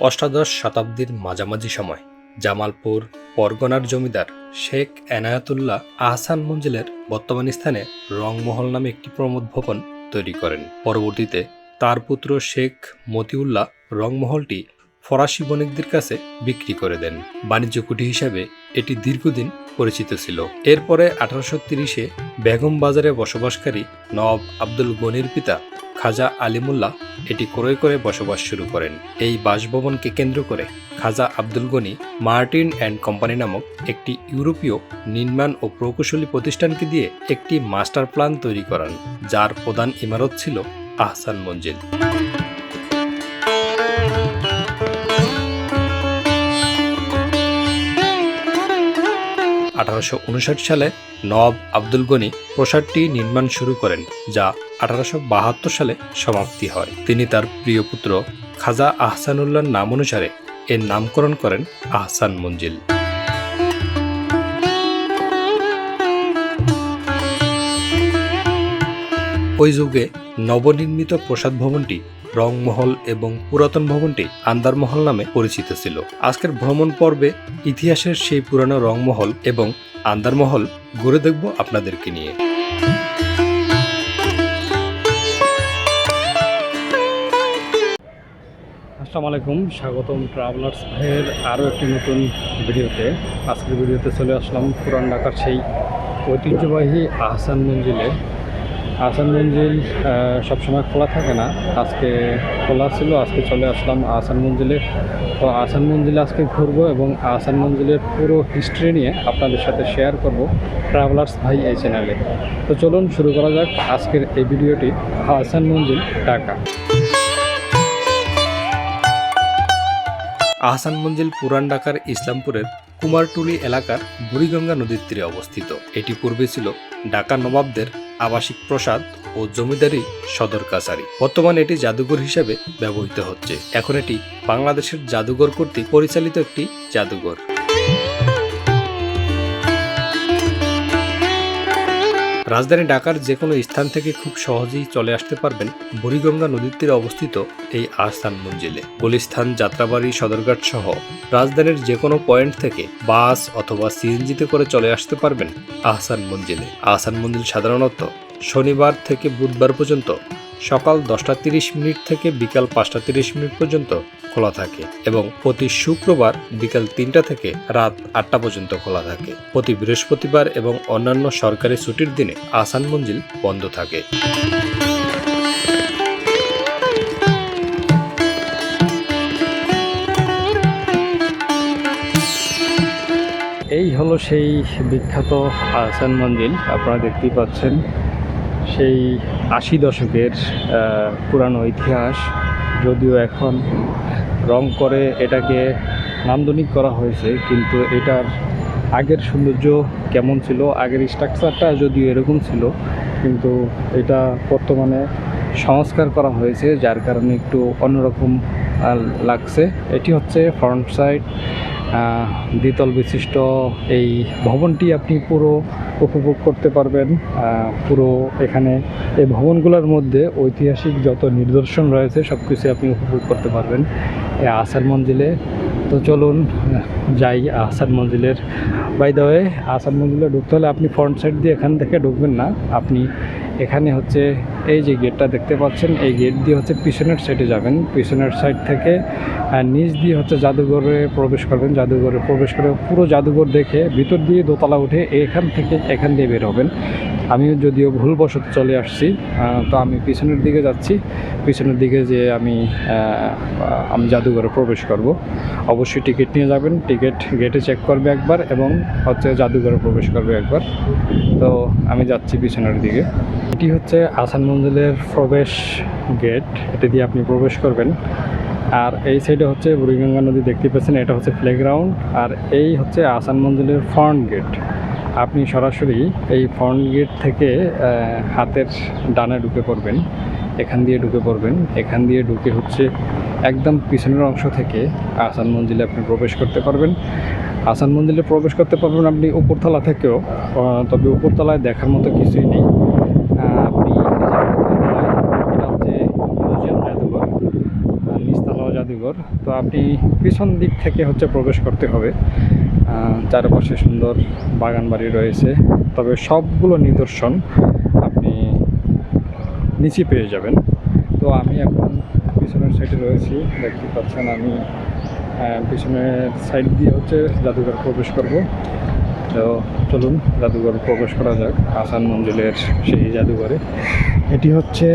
অষ্টাদশ শতাব্দীর মাঝামাঝি সময়, জামালপুর পরগনার জমিদার শেখ এনায়াতুল্লাহ আহসান মঞ্জিলের বর্তমান স্থানে রংমহল নামে একটি প্রমোদ ভবন তৈরি করেন। পরবর্তীতে তার পুত্র শেখ মতিউল্লাহ রংমহলটি ফরাসি বণিকদের কাছে বিক্রি করে দেন। বাণিজ্য কুটি হিসাবে এটি দীর্ঘদিন পরিচিত ছিল। এরপরে আঠারোশো তিরিশে বেগম বাজারে বসবাসকারী নবাব আব্দুল গনির পিতা খাজা আলিমুল্লাহ এটি ক্রয় করে বসবাস শুরু করেন। এই বাসভবনকে কেন্দ্র করে Khwaja Abdul Gani Martin and company নামক একটি ইউরোপীয় নির্মাণ ও প্রকৌশলী প্রতিষ্ঠানকে দিয়ে একটি মাস্টার প্ল্যান তৈরি করান, যার প্রধান ইমারত ছিল আহসান মঞ্জিল। আঠারোশো উনষাট সালে নবাব আব্দুল গনি প্রসাদটি নির্মাণ শুরু করেন, যা আঠারোশো বাহাত্তর সালে সমাপ্তি হয়। তিনি তার প্রিয় পুত্র খাজা আহসানুল্লাহর নাম অনুসারে এর নামকরণ করেন আহসান মঞ্জিল। ওই যুগে নবনির্মিত প্রসাদ ভবনটি রংমহল এবং পুরাতন ভবনটি আন্দারমহল নামে পরিচিত ছিল। আজকের ভ্রমণ পর্বে ইতিহাসের সেই পুরানো রংমহল এবং আন্দারমহল ঘুরে দেখব আপনাদেরকে নিয়ে। আসসালামু আলাইকুম, স্বাগতম ট্রাভেলার্স ভাইয়ের আরও একটি নতুন ভিডিওতে। আজকের ভিডিওতে চলে আসলাম পুরান ঢাকার সেই ঐতিহ্যবাহী আহসান মঞ্জিলে আহসান মঞ্জিল সবসময় খোলা থাকে না। আজকে খোলা ছিল, আজকে চলে আসলাম আহসান মঞ্জিলে তো আহসান মঞ্জিলে আজকে ঘুরবো এবং আহসান মঞ্জিলের পুরো হিস্ট্রি নিয়ে আপনাদের সাথে শেয়ার করব ট্রাভেলার্স ভাই এই চ্যানেলে তো চলুন শুরু করা যাক আজকের এই ভিডিওটি আহসান মঞ্জিল ঢাকা। আহসান মঞ্জিল পুরান ঢাকার ইসলামপুরের কুমারটুলি এলাকার বুড়িগঙ্গা নদীর তীরে অবস্থিত। এটি পূর্বে ছিল ঢাকা নবাবদের আবাসিক প্রসাদ ও জমিদারি সদর কাছারি। বর্তমানে এটি জাদুঘর হিসেবে ব্যবহৃত হচ্ছে। এখন এটি বাংলাদেশের জাদুঘর কর্তৃক পরিচালিত একটি জাদুঘর। রাজধানী ঢাকার যে কোনো স্থান থেকে খুব সহজেই চলে আসতে পারবেন বুড়িগঙ্গা নদীর তীরে অবস্থিত এই আহসান মঞ্জিলে। গুলিস্থান, যাত্রাবাড়ি, সদরঘাট সহ রাজধানীর যে কোনো পয়েন্ট থেকে বাস অথবা সিএনজিতে করে চলে আসতে পারবেন আহসান মঞ্জিলে। আহসান মঞ্জিল সাধারণত শনিবার থেকে বুধবার পর্যন্ত সকাল দশটা তিরিশ মিনিট থেকে বিকাল পাঁচটা তিরিশ মিনিট পর্যন্ত খোলা থাকে এবং প্রতি শুক্রবার বিকাল তিনটা থেকে রাত আটটা পর্যন্ত খোলা থাকে। প্রতি বৃহস্পতিবার এবং অন্যান্য সরকারি ছুটির দিনে আসান মঞ্জিল বন্ধ থাকে। এই হলো সেই বিখ্যাত আহসান মঞ্জিল, আপনারা দেখতেই পাচ্ছেন। সেই আশি দশকের পুরানো ইতিহাস, যদিও এখন রং করে এটাকে নান্দনিক করা হয়েছে, কিন্তু এটার আগের সৌন্দর্য কেমন ছিল? আগের স্ট্রাকচারটা যদিও এরকম ছিল, কিন্তু এটা বর্তমানে সংস্কার করা হয়েছে, যার কারণে একটু অন্যরকম লাগছে। এটি হচ্ছে ফ্রন্ট সাইড দ্বিতল বিশিষ্ট এই ভবনটি আপনি পুরো উপভোগ করতে পারবেন। পুরো এখানে এই ভবনগুলোর মধ্যে ঐতিহাসিক যত নিদর্শন রয়েছে সব কিছু আপনি উপভোগ করতে পারবেন। আসার মঞ্জিলে। তো চলুন, যাই আসার মঞ্জিলের। বাই দ্য ওয়ে আসার মঞ্জিলে ঢুকতে হলে আপনি ফ্রন্ট সাইড দিয়ে এখান থেকে ঢুকবেন না। আপনি এখানে হচ্ছে এই যে গেটটা দেখতে পাচ্ছেন, এই গেট দিয়ে হচ্ছে পিছনের সাইডে যাবেন। পিছনের সাইড থেকে নিচ দিয়ে হচ্ছে জাদুঘরে প্রবেশ করবেন। জাদুঘরে প্রবেশ করে পুরো জাদুঘর দেখে ভিতর দিয়ে দোতলা উঠে এখান থেকে এখান দিয়ে বের হবেন। আমিও যদিও ভুলবশত চলে আসছি তো আমি পিছনের দিকে যাচ্ছি। পিছনের দিকে যে আমি আমি জাদুঘরে প্রবেশ করব। অবশ্যই টিকিট নিয়ে যাবেন। টিকিট গেটে চেক করবে একবার এবং হচ্ছে জাদুঘরে প্রবেশ করবে একবার। তো আমি যাচ্ছি পিছনের দিকে। এটি হচ্ছে আসান মঞ্জিলের প্রবেশ গেট এটা দিয়ে আপনি প্রবেশ করবেন। আর এই সাইডে হচ্ছে বুড়িগঙ্গা নদী দেখতে পাচ্ছেন, এটা হচ্ছে প্লেগ্রাউন্ড আর এই হচ্ছে আসান মঞ্জিলের ফ্রন্ট গেট আপনি সরাসরি এই ফ্রন্ট গেট থেকে হাতের ডানে ঢুকে পড়বেন, এখান দিয়ে ঢুকে পড়বেন। এখান দিয়ে ঢুকে হচ্ছে একদম পিছনের অংশ থেকে আসান মঞ্জিলে আপনি প্রবেশ করতে পারবেন। আসান মন্দিরে প্রবেশ করতে পারবেন আপনি উপরতলা থেকেও তবে উপরতলায় দেখার মতো কিছুই নেই আহ, আপনি এই যে উপরতলায়, এটা হচ্ছে মিউজিয়াম জাদুঘর আর নিচতলাও জাদুঘর জাদুঘর তো আপনি পিছন দিক থেকে হচ্ছে প্রবেশ করতে হবে। চারপাশে সুন্দর বাগান বাড়ি রয়েছে। তবে সবগুলো নিদর্শন আপনি নিচে পেয়ে যাবেন। তো আমি এখন পিছনের সাইডে রয়েছি। দেখতে পাচ্ছেন আমি পিছনের সাইড দিয়ে হচ্ছে জাদুঘর প্রবেশ করব। তো চলুন জাদুঘর প্রবেশ করা যাক, আসান মঞ্জিলের সেই জাদুঘরে। এটি হচ্ছে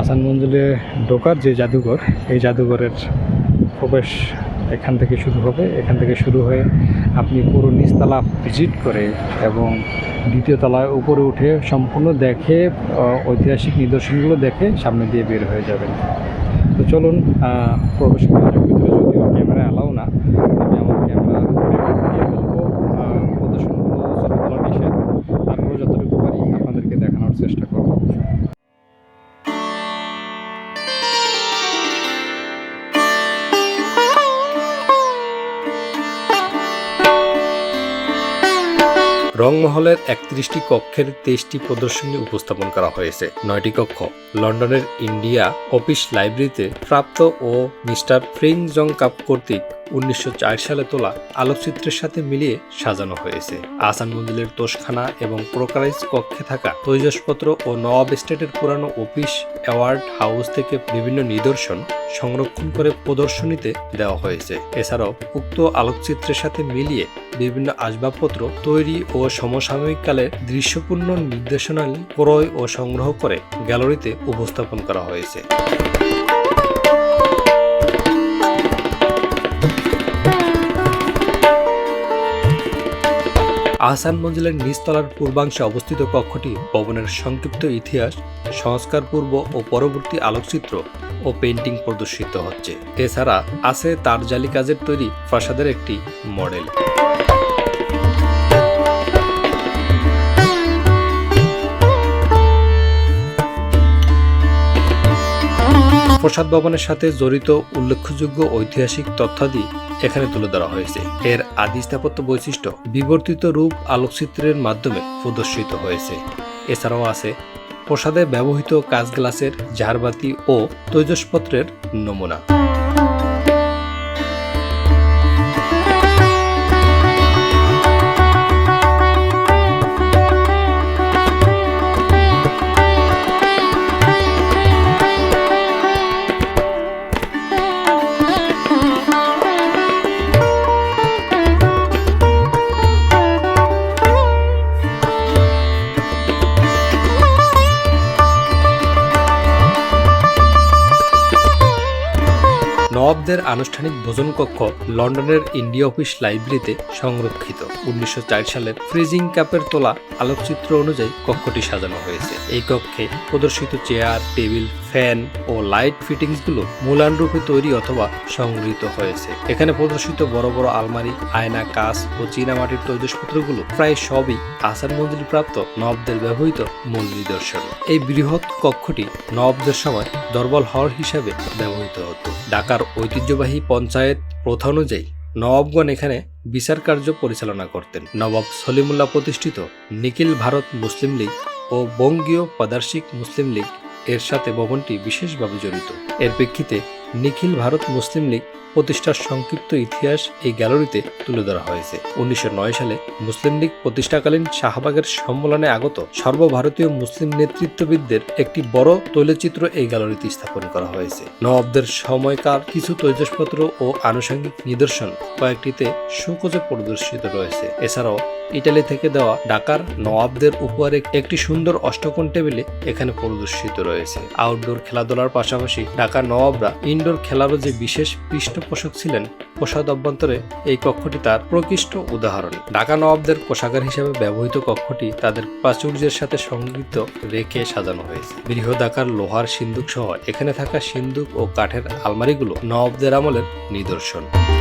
আসান মঞ্জিলে ঢোকার যে জাদুঘর, এই জাদুঘরের প্রবেশ এখান থেকে শুরু হবে। এখান থেকে শুরু হয়ে আপনি পুরো নিচতলা ভিজিট করে এবং দ্বিতীয় তলায় উপরে উঠে সম্পূর্ণ দেখে ঐতিহাসিক নিদর্শনগুলো দেখে সামনে দিয়ে বের হয়ে যাবেন। তো চলুন প্রবেশ করা রংমহলের একত্রিশটি কক্ষের তেইশটি প্রদর্শনী উপস্থাপন করা হয়েছে। নয়টি কক্ষ, লন্ডনের ইন্ডিয়া অফিস লাইব্রেরিতে প্রাপ্ত ও মিস্টার ফ্রিং জং কাপ কর্তৃক উনিশশো সালে তোলা আলোকচিত্রের সাথে মিলিয়ে সাজানো হয়েছে। আসান মঞ্জিলের তোষখানা এবং প্রকারাইজ কক্ষে থাকা তৈজসপত্র ও নওয়াব স্টেটের পুরানো অফিস, অ্যাওয়ার্ড হাউস থেকে বিভিন্ন নিদর্শন সংরক্ষণ করে প্রদর্শনীতে দেওয়া হয়েছে। এছাড়াও উক্ত আলোকচিত্রের সাথে মিলিয়ে বিভিন্ন আসবাবপত্র তৈরি ও সমসাময়িক কালের দৃশ্যপূর্ণ নির্দেশনালী ক্রয় ও সংগ্রহ করে গ্যালারিতে উপস্থাপন করা হয়েছে। আহসান মঞ্জিলের নিচতলার পূর্বাংশে অবস্থিত কক্ষটি ভবনের সংক্ষিপ্ত ইতিহাস, সংস্কার পূর্ব ও পরবর্তী আলোকচিত্র ও পেন্টিং প্রদর্শিত হচ্ছে। এছাড়া আছে তার জালি কাজের তৈরি প্রাসাদের একটি মডেল। প্রসাদ ভবনের সাথে জড়িত উল্লেখযোগ্য ঐতিহাসিক তথ্যাদি এখানে তুলে ধরা হয়েছে। এর আদি স্থাপত্য বৈশিষ্ট্য বিবর্তিত রূপ আলোকচিত্রের মাধ্যমে প্রদর্শিত হয়েছে। এছাড়াও আছে প্রসাদে ব্যবহৃত কাঁচ গ্লাসের ঝাড়বাতি ও তৈজসপত্রের নমুনা। নবাবদের আনুষ্ঠানিক ভোজন কক্ষ লন্ডনের ইন্ডিয়া অফিস লাইব্রেরিতে সংরক্ষিত। উনিশশো চার সালের ফ্রিজিং কাপের তোলা আলোকচিত্র অনুযায়ী কক্ষটি সাজানো হয়েছে। এই কক্ষে প্রদর্শিত চেয়ার, টেবিল, ফ্যান ও লাইট ফিটিংসগুলো মূলান রূপে তৈরি অথবা সংগৃহীত হয়েছে। এখানে প্রদর্শিত বড় বড় আলমারি, আয়না, কাঁচ ও চীনামাটির তৈজসপত্রগুলো প্রায় সবই আসার মঞ্জিল প্রাপ্ত নবদের ব্যবহৃত মূল নিদর্শন। এই বৃহৎ কক্ষটি নবদের সময় দরবার হল হিসাবে ব্যবহৃত হতো। ঢাকার ঐতিহ্যবাহী পঞ্চায়েত প্রথা অনুযায়ী নবাবগণ এখানে বিচার কার্য পরিচালনা করতেন। নবাব সলিমুল্লাহ প্রতিষ্ঠিত নিখিল ভারত মুসলিম লীগ ও বঙ্গীয় পাদার্শিক মুসলিম লীগ এর সাথে ভবনটি বিশেষভাবে জড়িত। এর প্রেক্ষিতে নিখিল ভারত মুসলিম লীগ প্রতিষ্ঠার সংক্ষিপ্ত ইতিহাস এই গ্যালারিতে তুলে ধরা হয়েছে। উনিশশো নয় সালে মুসলিম লীগ প্রতিষ্ঠাকালীন শাহবাগের সম্মেলনে আগত সর্বভারতীয় মুসলিম নেতৃত্ববিদদের একটি বড় তৈলচিত্র এই গ্যালারিতে স্থাপন করা হয়েছে। নবাবদের সময়কার কিছু তৈজসপত্র ও আনুষঙ্গিক নিদর্শন কয়েকটিতে সুকোজে প্রদর্শিত রয়েছে। এছাড়াও ইটালি থেকে দেওয়া ঢাকার নওয়াবদের উপহারে একটি সুন্দর অষ্টকোণ টেবিলে এখানে প্রদর্শিত রয়েছে। আউটডোর খেলাধুলার পাশাপাশি ঢাকার নবাবরা ইনডোর খেলারও যে বিশেষ পৃষ্ঠপোষক ছিলেন প্রসাদ অভ্যন্তরে এই কক্ষটি তার প্রকৃষ্ট উদাহরণ। ঢাকা নবাবদের পোশাকার হিসেবে ব্যবহৃত কক্ষটি তাদের প্রাচুর্যের সাথে সংগৃহীত রেখে সাজানো হয়েছে। বৃহদাকার লোহার সিন্দুক সহ এখানে থাকা সিন্দুক ও কাঠের আলমারিগুলো নবাবদের আমলের নিদর্শন।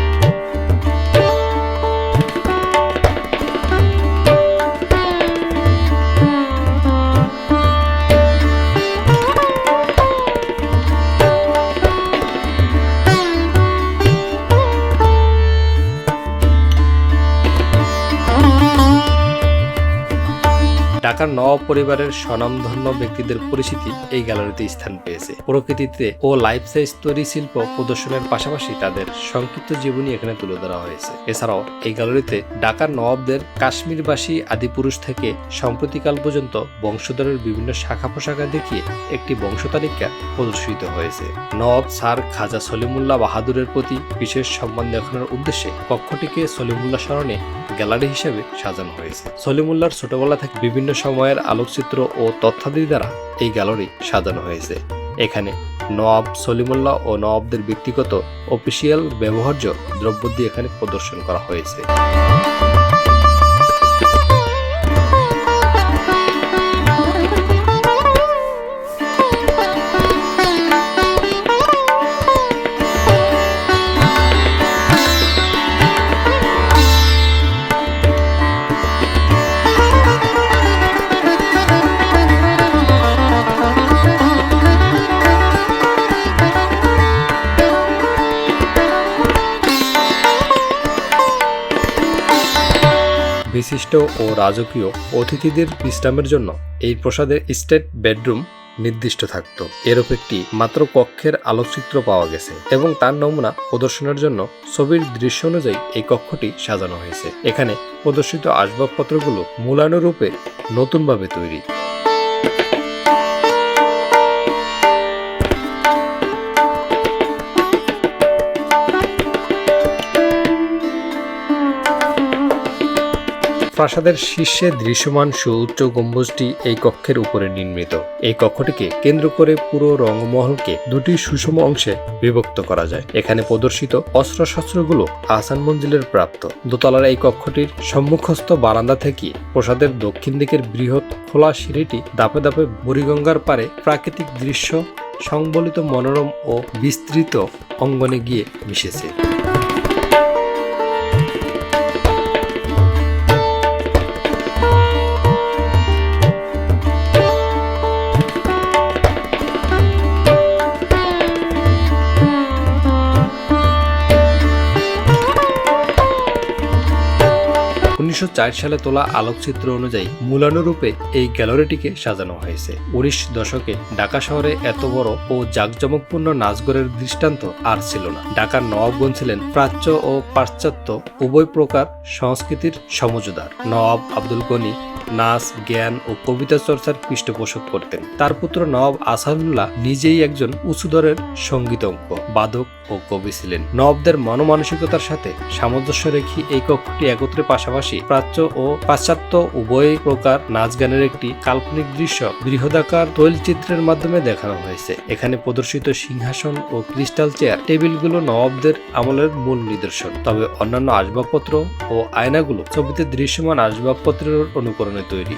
ঢাকার নবাব পরিবারের স্বনামধন্য ব্যক্তিদের পরিচিতি এই গ্যালারিতে স্থান পেয়েছে। প্রকৃতিতে ও লাইফ সাইজ তৈরি শিল্প প্রদর্শনের পাশাপাশি তাদের সংক্ষিপ্ত জীবনী এখানে তুলে ধরা হয়েছে। এছাড়াও এই গ্যালারিতে ঢাকার নবাবদের কাশ্মীরবাসী আদিপুরুষ থেকে সাম্প্রতিকাল পর্যন্ত বংশধরের বিভিন্ন শাখা পোশাকা দেখিয়ে একটি বংশতালিকা প্রদর্শিত হয়েছে। নবাব স্যার খাজা সলিমুল্লাহ বাহাদুরের প্রতি বিশেষ সম্মান দেখানোর উদ্দেশ্যে কক্ষটিকে সলিমুল্লাহ স্মরণে গ্যালারি হিসেবে সাজানো হয়েছে। সলিমুল্লাহর ছোটবেলা থেকে বিভিন্ন সময়ের আলোকচিত্র ও তথ্যাদি দ্বারা এই গ্যালারি সাজানো হয়েছে। এখানে নওয়াব সলিমুল্লাহ ও নওয়াবদের ব্যক্তিগত অফিসিয়াল ব্যবহার্য দ্রব্য দিয়ে এখানে প্রদর্শন করা হয়েছে। বিশিষ্ট ও রাজকীয় অতিথিদের বিশ্রামের জন্য এই প্রসাদের স্টেট বেডরুম নির্দিষ্ট থাকত। এরূপ একটি মাত্র কক্ষের আলোকচিত্র পাওয়া গেছে এবং তার নমুনা প্রদর্শনের জন্য ছবির দৃশ্য অনুযায়ী এই কক্ষটি সাজানো হয়েছে। এখানে প্রদর্শিত আসবাবপত্রগুলো মূলানুরূপে নতুনভাবে তৈরি। প্রাসাদের শীর্ষে দৃশ্যমান সুউচ্চ গম্বুজটি এই কক্ষের উপরে নির্মিত। এই কক্ষটিকে কেন্দ্র করে পুরো রঙ্গমহলকে দুটি সুষম অংশে বিভক্ত করা যায়। এখানে প্রদর্শিত অস্ত্রশস্ত্রগুলো আসান মঞ্জিলের প্রাপ্ত। দোতলার এই কক্ষটির সম্মুখস্থ বারান্দা থেকে প্রসাদের দক্ষিণ দিকের বৃহৎ খোলা সিঁড়িটি দাপে দাপে বুড়িগঙ্গার পারে প্রাকৃতিক দৃশ্য, সংবলিত মনোরম ও বিস্তৃত অঙ্গনে গিয়ে মিশেছে। উনিশশো সালে তোলা আলোকচিত্র অনুযায়ী মূলানুরূপে এই গ্যালারিটিকে সাজানো হয়েছে। উনিশ দশকে ঢাকা শহরে এত বড় ও জাঁকজমকপূর্ণ নাচগড়ের দৃষ্টান্ত আর ছিল না। ঢাকার নবাবগঞ্জ ছিলেন প্রাচ্য ও পাশ্চাত্য উভয় প্রকার সংস্কৃতির সমঝদার নবাব আব্দুল গনি নাচ, জ্ঞান ও কবিতা চর্চার পৃষ্ঠপোষক করতেন। তার পুত্র নবাব আসাদুল্লাহ নিজেই একজন উঁচুদরের সঙ্গীতজ্ঞ, বাদক ও কবি ছিলেন। নবাবদের মনমানসিকতার সাথে সামঞ্জস্য রেখে এই কক্ষটি একত্রে পাশাপাশি প্রাচ্য ও পাশ্চাত্য উভয় প্রকার নাচ গানের একটি কাল্পনিক দৃশ্য বৃহদাকার তৈলচিত্রের মাধ্যমে দেখানো হয়েছে। এখানে প্রদর্শিত সিংহাসন ও ক্রিস্টাল চেয়ার, টেবিলগুলো নবাবদের আমলের মূল নিদর্শন। তবে অন্যান্য আসবাবপত্র ও আয়নাগুলো ছবিতে দৃশ্যমান আসবাবপত্রের অনুকরণে তৈরি।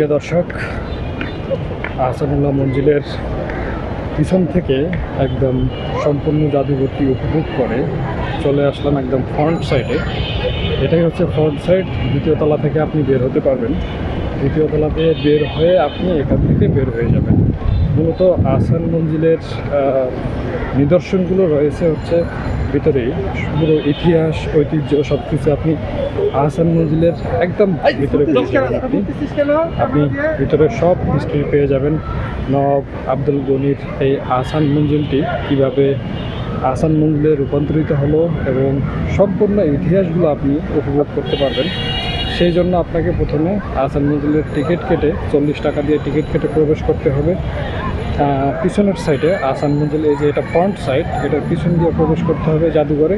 প্রিয় দর্শক, আহসানুল্লাহ মঞ্জিলের পিছন থেকে একদম সম্পূর্ণ জাদুঘরটি উপভোগ করে চলে আসলাম একদম ফ্রন্ট সাইডে এটাই হচ্ছে ফ্রন্ট সাইড দ্বিতীয় তলা থেকে আপনি বের হতে পারবেন। দ্বিতীয় তলা দিয়ে বের হয়ে আপনি এখান থেকে বের হয়ে যাবেন। মূলত আহসান মঞ্জিলের নিদর্শনগুলো রয়েছে হচ্ছে ভিতরেই পুরো ইতিহাস ঐতিহ্য সব কিছু আপনি আহসান মঞ্জিলের একদম ভিতরে পেয়ে যাবেন আপনি। আপনি ভিতরে সব হিস্ট্রি পেয়ে যাবেন। নব আব্দুল গনির এই আহসান মঞ্জিলটি কীভাবে আসান মঞ্জিলে রূপান্তরিত হলো এবং সম্পূর্ণ ইতিহাসগুলো আপনি উপভোগ করতে পারবেন। সেই জন্য আপনাকে প্রথমে আসান মঞ্জিলের টিকিট কেটে চল্লিশ টাকা দিয়ে টিকিট কেটে প্রবেশ করতে হবে। পিছনের সাইডে আসান মঞ্জিল, এই যে এটা ফ্রন্ট সাইড এটার পিছন দিয়ে প্রবেশ করতে হবে জাদুঘরে।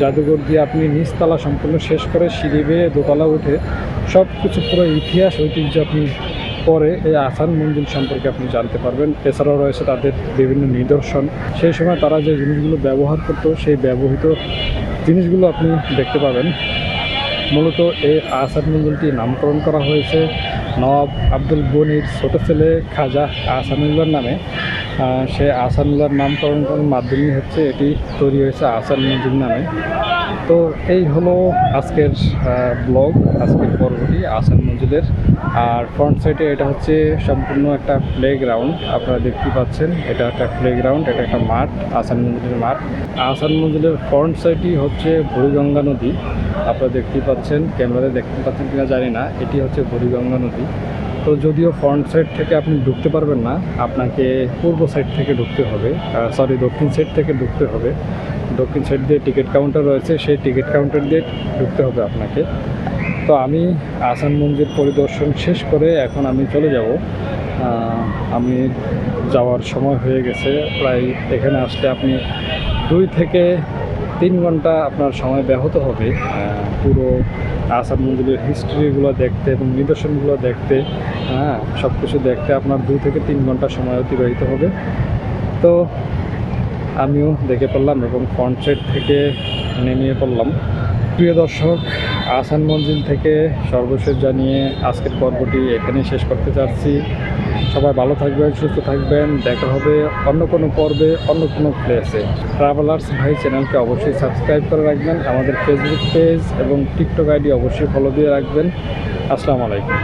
জাদুঘর দিয়ে আপনি নিচতলা সম্পূর্ণ শেষ করে সিঁড়ি বেয়ে দোতলা উঠে সব কিছু পুরো ইতিহাস, ঐতিহ্য আপনি পরে এই আসান মঞ্জিল সম্পর্কে আপনি জানতে পারবেন। এছাড়াও রয়েছে তাদের বিভিন্ন নিদর্শন। সেই সময় তারা যে জিনিসগুলো ব্যবহার করতো, সেই ব্যবহৃত জিনিসগুলো আপনি দেখতে পাবেন। মূলত এই আসাদ মঞ্জিলটি নামকরণ করা হয়েছে। নবাব আব্দুল গনির ছোট ছেলে খাজা আহসানুল্লার নামে। সে আহসানুল্লার নামকরণ মাধ্যমে হচ্ছে এটি তৈরি হয়েছে আহসান মঞ্জিল নামে। তো এই হলো আজকের ব্লগ আজকের পর্বটি আসান মঞ্জিলের আর ফ্রন্ট সাইডে এটা হচ্ছে সম্পূর্ণ একটা প্লে গ্রাউন্ড আপনারা দেখতে পাচ্ছেন, এটা একটা প্লে গ্রাউন্ড এটা একটা মাঠ, আসান মঞ্জিলের মাঠ। আসান মঞ্জিলের ফ্রন্ট সাইডই হচ্ছে বুড়িগঙ্গা নদী, আপনারা দেখতেই পাচ্ছেন, ক্যামেরাতে দেখতে পাচ্ছেন কিনা জানি না, এটি হচ্ছে বুড়িগঙ্গা নদী। তো যদিও ফ্রন্ট সাইড থেকে আপনি ঢুকতে পারবেন না, আপনাকে পূর্ব সাইড থেকে ঢুকতে হবে। সরি দক্ষিণ সাইড থেকে ঢুকতে হবে। দক্ষিণ সাইড দিয়ে টিকিট কাউন্টার রয়েছে, সেই টিকিট কাউন্টার দিয়ে ঢুকতে হবে আপনাকে। তো আমি আসান মন্দির পরিদর্শন শেষ করে এখন আমি চলে যাব। আমি যাওয়ার সময় হয়ে গেছে। প্রায় এখানে আসলে আপনি দুই থেকে তিন ঘণ্টা আপনার সময় ব্যাহত হবে। পুরো আসাম মন্দিরের হিস্ট্রিগুলো দেখতে এবং নিদর্শনগুলো দেখতে হ্যাঁ সব কিছু দেখতে আপনার দু থেকে তিন ঘণ্টা সময় অতিবাহিত হবে। তো আমিও দেখে পড়লাম এবং কনসেট থেকে নেমে পড়লাম। প্রিয় দর্শক আসান মঞ্জিল থেকে সর্বশেষ জানিয়ে আজকের পর্বটি এখানেই শেষ করতে চাচ্ছি। সবাই ভালো থাকবেন, সুস্থ থাকবেন। দেখা হবে অন্য কোনো পর্বে, অন্য কোনো প্লেসে ট্রাভেলার্স ভাই চ্যানেলকে অবশ্যই সাবস্ক্রাইব করে রাখবেন। আমাদের ফেসবুক পেজ এবং টিকটক আইডি অবশ্যই ফলো দিয়ে রাখবেন। আসসালামু আলাইকুম।